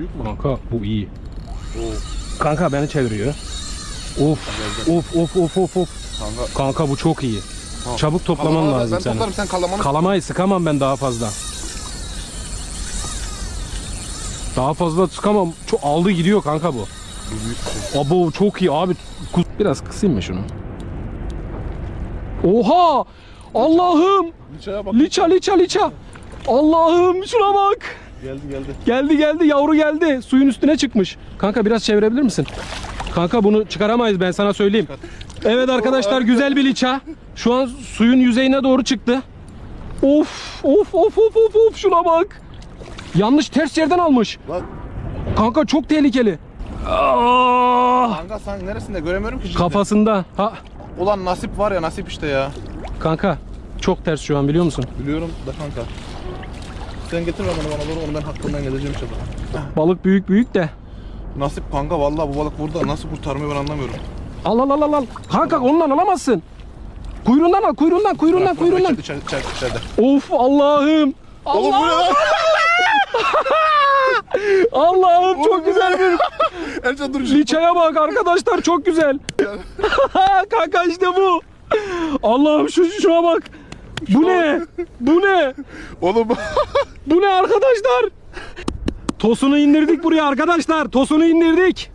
büyük mü? Kanka bu iyi. Oo. Kanka beni çeviriyor. Of of of of of of. Kanka. Kanka bu çok iyi. Tamam. Çabuk toplaman Kalamanı da lazım Ben senin. toplarım sen kalamanı. Kalamayı sıkamam ben daha fazla. Daha fazla sıkamam. Çok aldı gidiyor kanka bu. Bu büyük bir şey. Abo çok iyi abi. Kus- Biraz kısayım mı şunu? Oha! Allah'ım! Liçaya bak. Liça liça liça. Allah'ım şuna bak. Geldi geldi. Geldi geldi yavru geldi. Suyun üstüne çıkmış. Kanka biraz çevirebilir misin? Kanka bunu çıkaramayız ben sana söyleyeyim. Evet arkadaşlar güzel bir liça. Şu an suyun yüzeyine doğru çıktı. Of of of of of of şuna bak. Yanlış ters yerden almış. Bak. Kanka çok tehlikeli. Aa, Kanka sen neresinde göremiyorum ki cidden. kafasında. Ha Ulan nasip var ya nasip işte ya. kanka çok ters şu an biliyor musun? Biliyorum da kanka. Sen getir bana bana doğru onu ben hakkından geleceğim inşallah. Balık büyük büyük de. Nasip kanka vallahi bu balık burada nasıl kurtarmıyor ben anlamıyorum. Al al al al al. Kanka ondan alamazsın. Kuyruğundan al kuyruğundan kuyruğundan Bırak, kuyruğundan. içeride, içeride, içeride. Of Allah'ım. Oğlum bu ne lan? Allah'ım çok güzel bir Ercan dur şu. liçaya bak arkadaşlar çok güzel. Kanka işte bu. Allah'ım şu şuna bak. Bu ne? Bu ne? Oğlum Bu ne arkadaşlar? Tosunu indirdik buraya arkadaşlar. Tosunu indirdik.